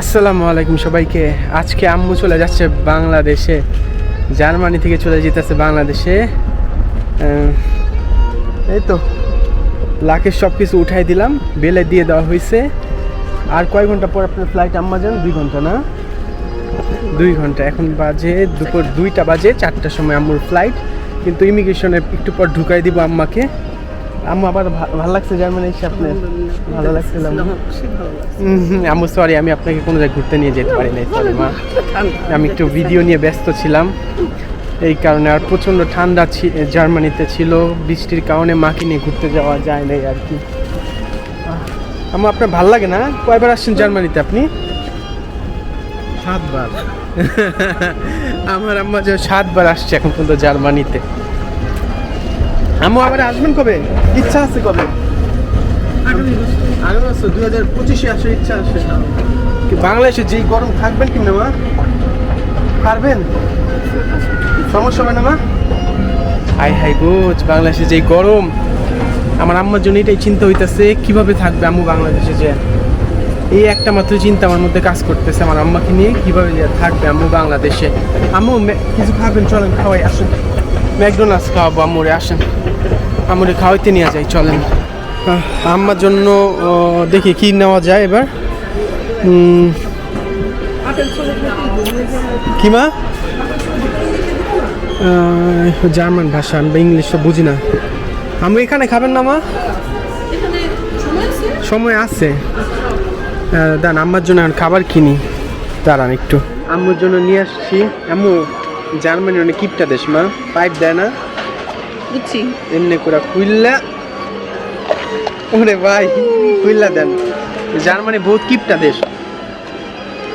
আসসালামু আলাইকুম সবাইকে। আজকে আম্মু চলে যাচ্ছে বাংলাদেশে। জার্মানি থেকে চলে যেতেছে বাংলাদেশে। এই তো লাখের সব কিছু উঠাই দিলাম, বেলে দিয়ে দেওয়া হয়েছে আর কয় ঘণ্টা পর আপনার ফ্লাইট আম্মা যান দুই ঘণ্টা না? দুই ঘণ্টা। এখন বাজে দুপুর দুইটা বাজে, চারটার সময় আম্মুর ফ্লাইট কিন্তু ইমিগ্রেশনে একটু পর ঢুকাই দিব আম্মাকে। আম্মু আবার ভালো লাগছে জার্মানি এসে আপনার ভালো লাগছিল আম্মু? হুম, হুম, আম্মু সরি আমি আপনাকে কোনো জায়গায় ঘুরতে নিয়ে যেতে পারি নাই সরি মা। আমি একটু ভিডিও নিয়ে ব্যস্ত ছিলাম। এই কারণে আর প্রচণ্ড ঠান্ডা জার্মানিতে ছিল বৃষ্টির কারণে মাকে নিয়ে ঘুরতে যাওয়া যায় নাই আর কি। আমার আপনার ভালো লাগে না? কয়বার আসছেন জার্মানিতে আপনি? সাতবার। আমার আম্মা যে সাতবার আসছে এখন পর্যন্ত জার্মানিতে। আম্মু আবার আসবেন কবে? ইচ্ছা আছে কবে? দুই হাজার পঁচিশে ইচ্ছা বাংলাদেশে যেই গরম থাকবেন কি না, মা? পারবেন? সমস্যা হবে না, মা? হাই হাই গোচ বাংলাদেশে যেই গরম, আমার আম্মার জন্য এটাই চিন্তা হইতাছে, কীভাবে থাকবে আম্মু বাংলাদেশে যে? এই একটা মাত্র চিন্তা আমার মধ্যে কাজ করতেছে আমার আম্মাকে নিয়ে, কীভাবে থাকবে আম্মু বাংলাদেশে। আম্মু কিছু খাবেন, চলেন, খাওয়াই, আসেন। ম্যাকডোনাল্ডস খাওয়াবো, আম্মুরে, আসেন। আম্মুরে খাওয়াইতে নিয়ে যাই, চলেন। আম্মার জন্য দেখি কি নেওয়া যায় এবার। কি মা? জার্মান ভাষা আমি ইংলিশ তো বুঝি না। আমি এখানে খাবেন না মা? সময় আছে। দাঁড়ান আম্মার জন্য এখন খাবার কিনি। দাঁড়ান একটু। আম্মুর জন্য নিয়ে আসছি। আম্মু জার্মানি অনেক কিপটা দেশ মা। পাইপ দেয় না? বুঝছি। এমনি করে খুললা ওরে ভাই খুললা দেন। জার্মানি বহুত কিপটা দেশ।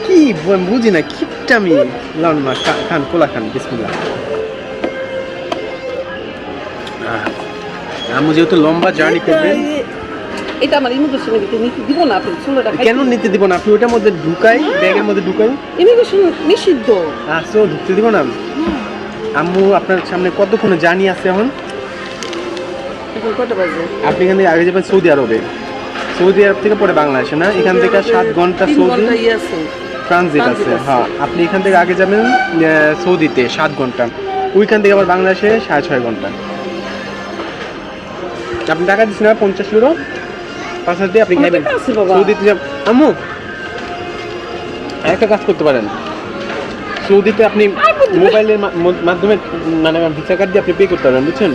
কি বুঝি না কিপটা আমি। লন খা- খান কোলা খান বিসমিল্লাহ। আহ, আম্মু যেহেতু লম্বা জার্নি করবেন এটা আমার ইমিগ্রেশনে নিতে দিব না আপনি কেন নিতে দিব না? আপনি ওটার মধ্যে ঢুকাই ব্যাগের মধ্যে ঢুকাই। ইমিগ্রেশন নিষিদ্ধ। আসো ঢুকতে দিব না। আম্মু আপনার সামনে কতক্ষণ জার্নি আছে এখন? আপনি এখান থেকে আগে যাবেন সৌদি আরবে। সৌদি আরব থেকে পরে বাংলাদেশে না? এখান থেকে সাত ঘণ্টা সৌদি ট্রানজিট আছে হ্যাঁ। আপনি এখান থেকে আগে যাবেন সৌদিতে সাত ঘণ্টা। ওইখান থেকে আবার বাংলাদেশে সাড়ে ছয় ঘণ্টা। আপনি টাকা দিচ্ছেন না? পঞ্চাশ ইউরো? পাঁচ হাজার দিয়ে আপনি বাবা। সৌদিতে আম্মু! একটা কাজ করতে পারেন। সৌদিতে আপনি মোবাইলের মাধ্যমে মানে ভিসা কার্ড দিয়ে আপনি পে করতে পারবেন বুঝছেন?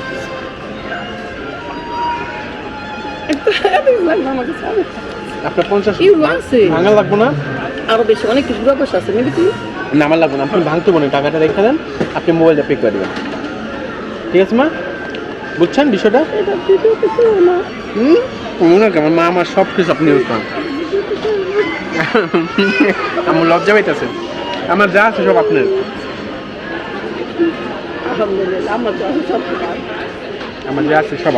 আপনার পঞ্চাশ ভাঙা লাগবো না? আরও বেশি অনেক কিছু পয়সা আছে নিবি তুই না আমার লাগবে না আপনি ভাঙতে বলেন টাকাটা রেখে দেন আপনি মোবাইলটা পে করে দেবেন। ঠিক আছে মা? বুঝছেন বিষয়টা? মনে হয় আমার মা আমার সব কিছু আপনি ইউজ করেন। আমার লজ্জা পাইতেছে। আমার যা আছে সব আপনার। আলহামদুলিল্লাহ আমার সব। আমার যা আছে সব।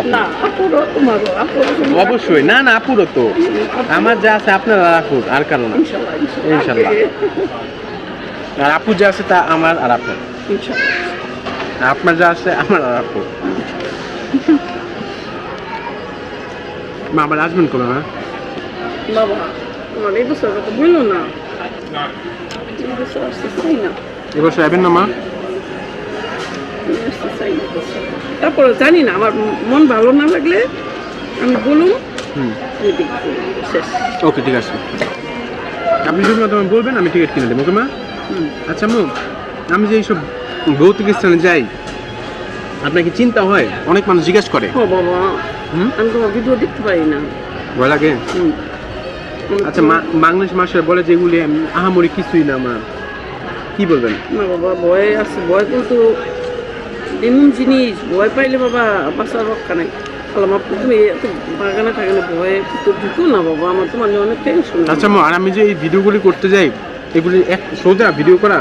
অবশ্যই। না না আপুরও তো। আমার যা আছে আপনার আর আপুর আর কারও না। ইনশাল্লাহ। আর আপুর যা আছে তা আমার আর আপনার। আপনার যা আছে আমার আর আপুর মা আবার আসবেন কোনো না বাবা তোমার এই বছর কথা বলল না। এই আসতে চাই না। এবছর যাবেন না মা? আসতে চাই না। এবছর। তারপরে জানি না আমার মন ভালো না লাগলে আমি বলুন ওকে ঠিক আছে। আপনি যদি তোমার বলবেন আমি টিকিট কিনে দেবো ওকে মা? হুম। আচ্ছা মু আমি যে এইসব ভৌতিক স্থানে যাই আপনাকে চিন্তা হয়? অনেক মানুষ জিজ্ঞেস করে। ও বাবা হুম? আমি তোমার ভিডিও দেখতে পারি না। ভয় লাগে। আচ্ছা বাংলাদেশ মাসের বলে যেগুলি আহামরি কিছুই না মা। কি বলবেন? না বাবা ভয় আছে ভয় কিন্তু এমন জিনিস ভয় পাইলে বাবা বাঁচার রক্ষা নাই বললাম আপু তুমি বাগানে থাকলে ভয়ে তো ঢুকো না বাবা আমার তোমার নিয়ে অনেক টেনশন আচ্ছা মা আর আমি যে এই ভিডিওগুলি করতে যাই এগুলি এক সোজা ভিডিও করা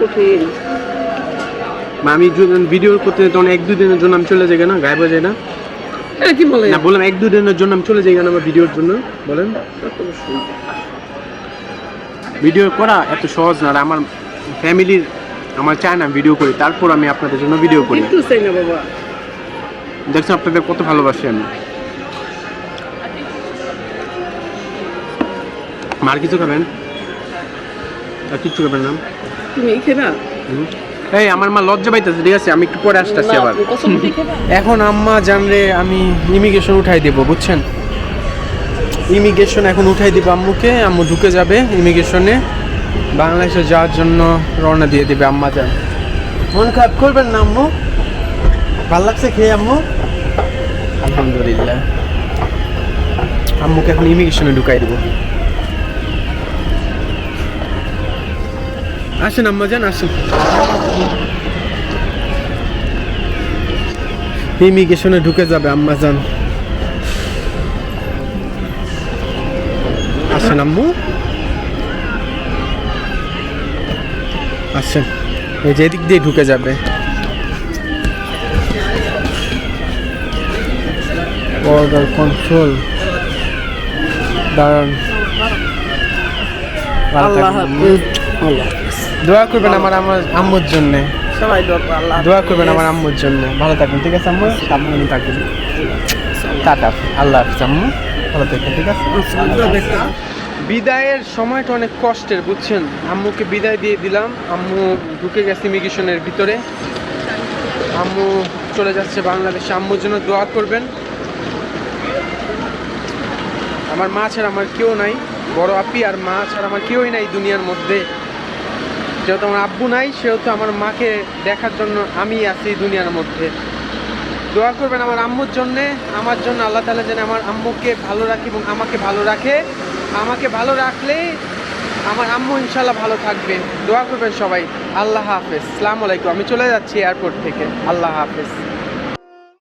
কঠিন। আমি ভিডিও করতে যাই তখন এক দুই দিনের জন্য আমি চলে যাই না গায়েব হয়ে যায় না? কি বলে? না বললাম এক দুই দিনের জন্য আমি চলে যাই কেন আমার ভিডিওর জন্য? বলেন। ভিডিও করা এত সহজ না আর আমার ফ্যামিলির আমার চায় না ভিডিও করি তারপর আমি আপনাদের জন্য ভিডিও করি। একটু চাই না বাবা। দেখছেন আপনাদের কত ভালোবাসি আমি। মার কিছু খাবেন? আর কিচ্ছু খাবেন না? তুমি খেবা। এই আমার মা লজ্জা পাইতেছে ঠিক আছে আমি একটু পরে আসতেছি আবার। এখন আম্মা জানলে আমি ইমিগ্রেশন উঠাই দেবো বুঝছেন? ইমিগ্রেশন এখন উঠাই দিব আম্মুকে আম্মু ঢুকে যাবে ইমিগ্রেশনে বাংলাদেশে যাওয়ার জন্য রওনা দিয়ে দিবে আম্মা যান। মন খারাপ করবেন না আম্মু। ভালো লাগছে খেয়ে আম্মু? আলহামদুলিল্লাহ। আম্মুকে এখন ইমিগ্রেশনে ঢুকাই দেবো। আসেন আম্মা যান আসুন। ইমিগ্রেশনে ঢুকে যাবে আম্মা যান। আসেন আম্মু। আসেন এই যে এদিক দিয়ে ঢুকে যাবে। বর্ডার কন্ট্রোল দাঁড়ান। দোয়া করবেন আমার আমার আম্মুর জন্যে। সবাই দোয়া দোয়া করবেন আমার আম্মুর জন্য। ভালো থাকবেন ঠিক আছে আম্মু? সাবধানে থাকবেন টাটা আল্লাহ হাফিজ আম্মু। ভালো থাকবেন ঠিক আছে? বিদায়ের সময়টা অনেক কষ্টের, বুঝছেন? আম্মুকে বিদায় দিয়ে দিলাম। আম্মু ঢুকে গেছে ইমিগ্রেশনের ভিতরে। আম্মু চলে যাচ্ছে বাংলাদেশে। আম্মুর জন্য দোয়া করবেন। আমার মা ছাড়া আমার কেউ নাই। বড় আপি আর মা ছাড়া আমার কেউই নাই দুনিয়ার মধ্যে। যেহেতু আমার আব্বু নাই, সেহেতু আমার মাকে দেখার জন্য আমি আছি দুনিয়ার মধ্যে। দোয়া করবেন আমার আম্মুর জন্যে, আমার জন্য আল্লাহ তালা যেন আমার আম্মুকে ভালো রাখে এবং আমাকে ভালো রাখে। আমাকে ভালো রাখলে আমার আম্মু ইনশাল্লাহ ভালো থাকবে। দোয়া করবেন সবাই। আল্লাহ হাফেজ। সালাম আলাইকুম। আমি চলে যাচ্ছি এয়ারপোর্ট থেকে। আল্লাহ হাফেজ।